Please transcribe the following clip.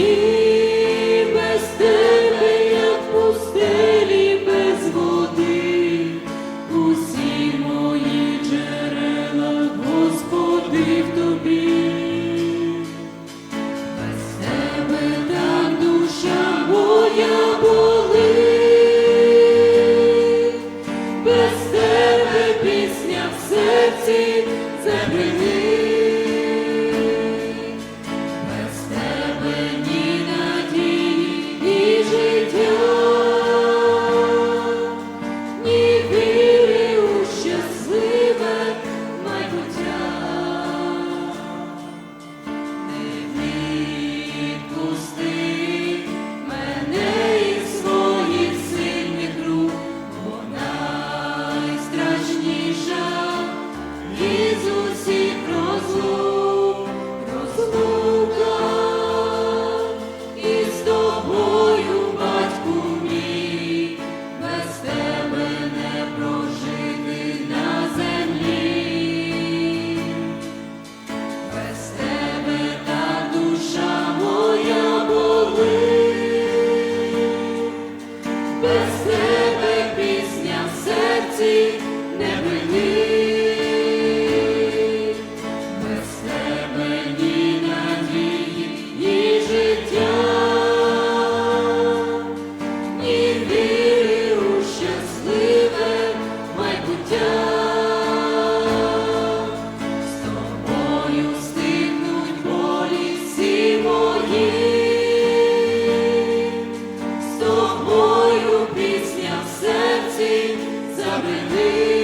І без тебе, як пустелі без води, усі мої джерела, Господи, в тобі, без тебе так душа моя болить, без тебе пісня в серці забрини. Без всі забрели.